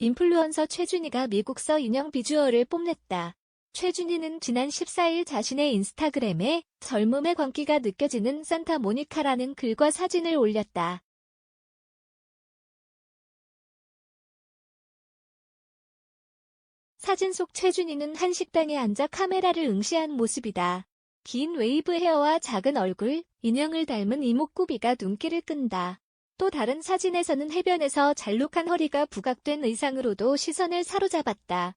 인플루언서 최준희가 미국서 인형 비주얼을 뽐냈다. 최준희는 지난 14일 자신의 인스타그램에 젊음의 광기가 느껴지는 산타 모니카라는 글과 사진을 올렸다. 사진 속 최준희는 한 식당에 앉아 카메라를 응시한 모습이다. 긴 웨이브 헤어와 작은 얼굴, 인형을 닮은 이목구비가 눈길을 끈다. 또 다른 사진에서는 해변에서 잘록한 허리가 부각된 의상으로도 시선을 사로잡았다.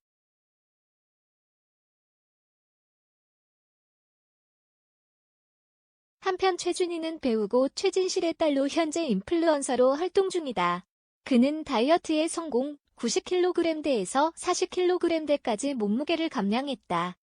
한편 최준희는 배우고 최진실의 딸로 현재 인플루언서로 활동 중이다. 그는 다이어트의 성공, 90kg대에서 40kg대까지 몸무게를 감량했다.